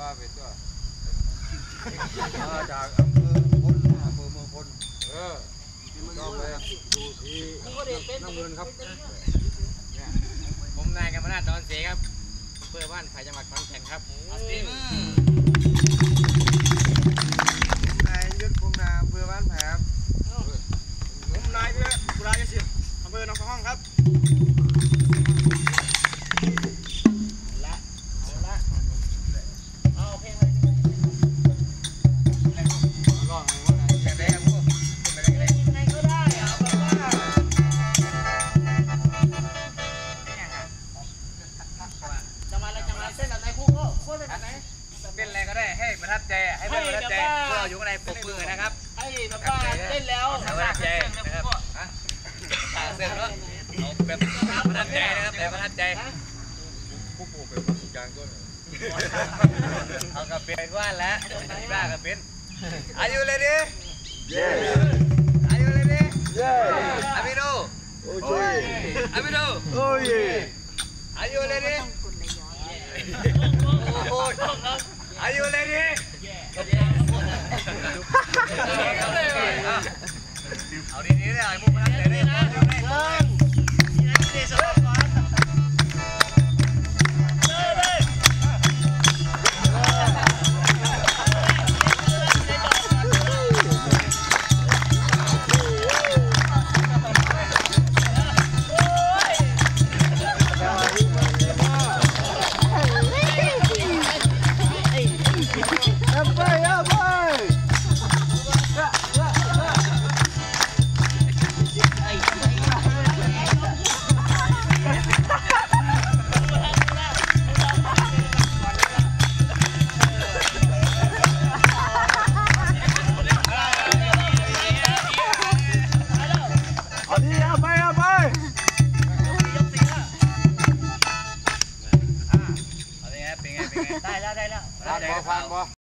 ว่าไปตัวมาจากอำเภอพลอำเภอเมืองพลเออก็ไปดูที่น้ำเงินครับผมนายกรรมนาถดอนเสครับอำเพื่อบ้านไผ่จังหวัดขอนแก่นครับ อยู่ข้างในปกมือนะครับให้แบบว่าเล่นแล้วให้ประทับใจนะครับฮะอ่าเสื้อแล้วเอาแบบประทับใจนะครับแบบประทับใจผู้ปลูกเป็นผู้ยางต้นเอากับเป็นว่านแล้วบ้ากับเป็นอายุเลยดิเย้อายุเลยดิเย้อามิโนโอ้ยอามิโนโอ้ยอายุเลยดิโอ้โหอายุเลยดิ เอาดีๆเลยไอ้มุกประทับใจเลยเอาไปเอาไปเอา ไงเป็นไงเป็นไงได้แล้วได้แล้วผ่านบ่ผ่านบ่